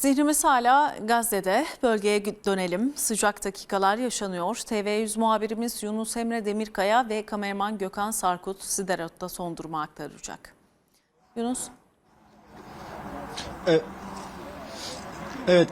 Zihnimiz hala Gazze'de. Bölgeye dönelim. Sıcak dakikalar yaşanıyor. TV100 muhabirimiz Yunus Emre Demirkaya ve kameraman Gökhan Sarkut Siderat'ta son durumu aktaracak. Yunus. Evet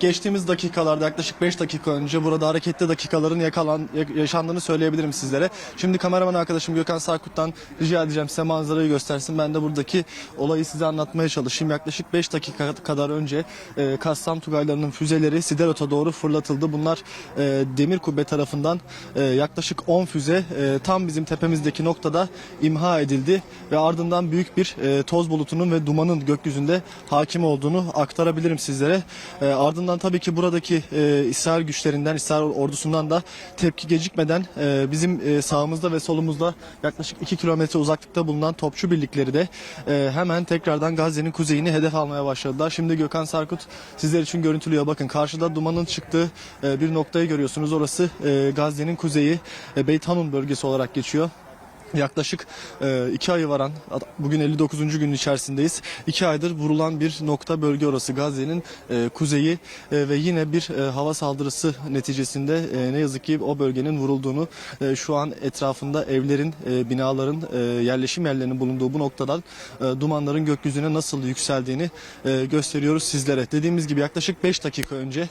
geçtiğimiz dakikalarda yaklaşık 5 dakika önce burada hareketli dakikaların yakalan, yaşandığını söyleyebilirim sizlere. Şimdi kameraman arkadaşım Gökhan Sarkut'tan rica edeceğim size manzarayı göstersin. Ben de buradaki olayı size anlatmaya çalışayım. Yaklaşık 5 dakika kadar önce e, Kassam Tugaylarının füzeleri Siderot'a doğru fırlatıldı. Bunlar e, Demir Kubbe tarafından e, yaklaşık 10 füze e, tam bizim tepemizdeki noktada imha edildi ve ardından büyük bir e, toz bulutunun ve dumanın gökyüzünde hakim olduğunu aktarabilirim sizlere. E, ardından tabii ki buradaki e, İsrail güçlerinden, İsrail ordusundan da tepki gecikmeden e, bizim e, sağımızda ve solumuzda yaklaşık 2 kilometre uzaklıkta bulunan topçu birlikleri de e, hemen tekrardan Gazze'nin kuzeyini hedef almaya başladılar. Şimdi Gökhan Sarkut sizler için görüntülüyor. Bakın karşıda dumanın çıktığı e, bir noktayı görüyorsunuz. Orası e, Gazze'nin kuzeyi e, Beyt Hanun bölgesi olarak geçiyor. Yaklaşık e, iki ayı varan, bugün 59. günün içerisindeyiz. İki aydır vurulan bir nokta bölge orası Gazze'nin e, kuzeyi e, ve yine bir e, hava saldırısı neticesinde e, ne yazık ki o bölgenin vurulduğunu e, şu an etrafında evlerin, e, binaların, e, yerleşim yerlerinin bulunduğu bu noktadan e, dumanların gökyüzüne nasıl yükseldiğini e, gösteriyoruz sizlere. Dediğimiz gibi yaklaşık 5 dakika önce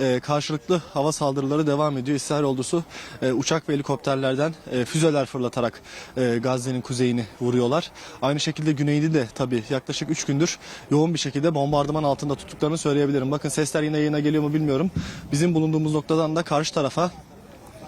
e, karşılıklı hava saldırıları devam ediyor. İsrail ordusu e, uçak ve helikopterlerden e, füzeler fırlatarak e, Gazze'nin kuzeyini vuruyorlar. Aynı şekilde güneyini de tabii yaklaşık 3 gündür yoğun bir şekilde bombardıman altında tuttuklarını söyleyebilirim. Bakın sesler yine yayına geliyor mu bilmiyorum. Bizim bulunduğumuz noktadan da karşı tarafa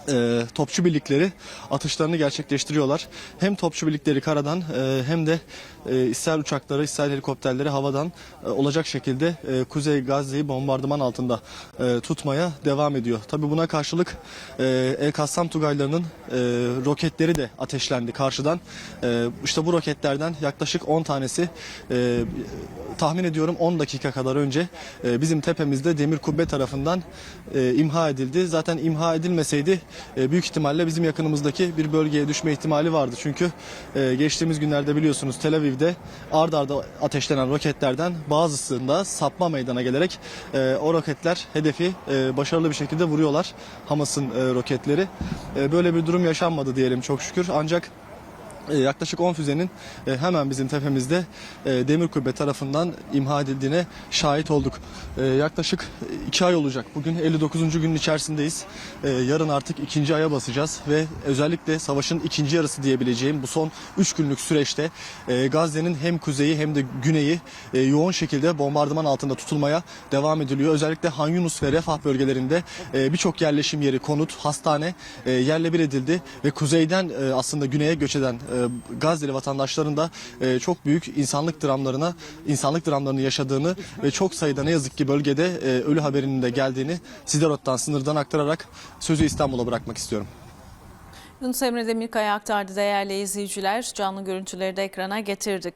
e, topçu birlikleri atışlarını gerçekleştiriyorlar. Hem topçu birlikleri karadan e, hem de e, İsrail uçakları, İsrail helikopterleri havadan e, olacak şekilde e, Kuzey Gazze'yi bombardıman altında e, tutmaya devam ediyor. Tabi buna karşılık e, El Kassam Tugaylarının e, roketleri de ateşlendi karşıdan. E, işte bu roketlerden yaklaşık 10 tanesi e, tahmin ediyorum 10 dakika kadar önce e, bizim tepemizde Demir Kubbe tarafından e, imha edildi. Zaten imha edilmeseydi e, büyük ihtimalle bizim yakınımızdaki bir bölgeye düşme ihtimali vardı. Çünkü e, geçtiğimiz günlerde biliyorsunuz Tel Aviv'de ard arda ateşlenen roketlerden bazısında sapma meydana gelerek e, o roketler hedefi başarılı bir şekilde vuruyorlar. Hamas'ın roketleri. Böyle bir durum yaşanmadı diyelim çok şükür. Ancak yaklaşık 10 füzenin e, hemen bizim tepemizde e, Demir Kubbe tarafından imha edildiğine şahit olduk. E, Yaklaşık 2 ay olacak. Bugün 59. günün içerisindeyiz. E, Yarın artık ikinci aya basacağız ve özellikle savaşın ikinci yarısı diyebileceğim bu son 3 günlük süreçte e, Gazze'nin hem kuzeyi hem de güneyi e, yoğun şekilde bombardıman altında tutulmaya devam ediliyor. Özellikle Han Yunus ve Refah bölgelerinde e, birçok yerleşim yeri, konut, hastane e, yerle bir edildi ve kuzeyden e, aslında güneye göç eden e, Gazze'li vatandaşların da e, çok büyük insanlık dramlarına, insanlık dramlarını yaşadığını ve çok sayıda ne yazık ki bölgede e, ölü haberinin de geldiğini Siderot'tan, sınırdan aktararak sözü İstanbul'a bırakmak istiyorum. Yunus Emre Demirkaya aktardı değerli izleyiciler. Canlı görüntüleri de ekrana getirdik.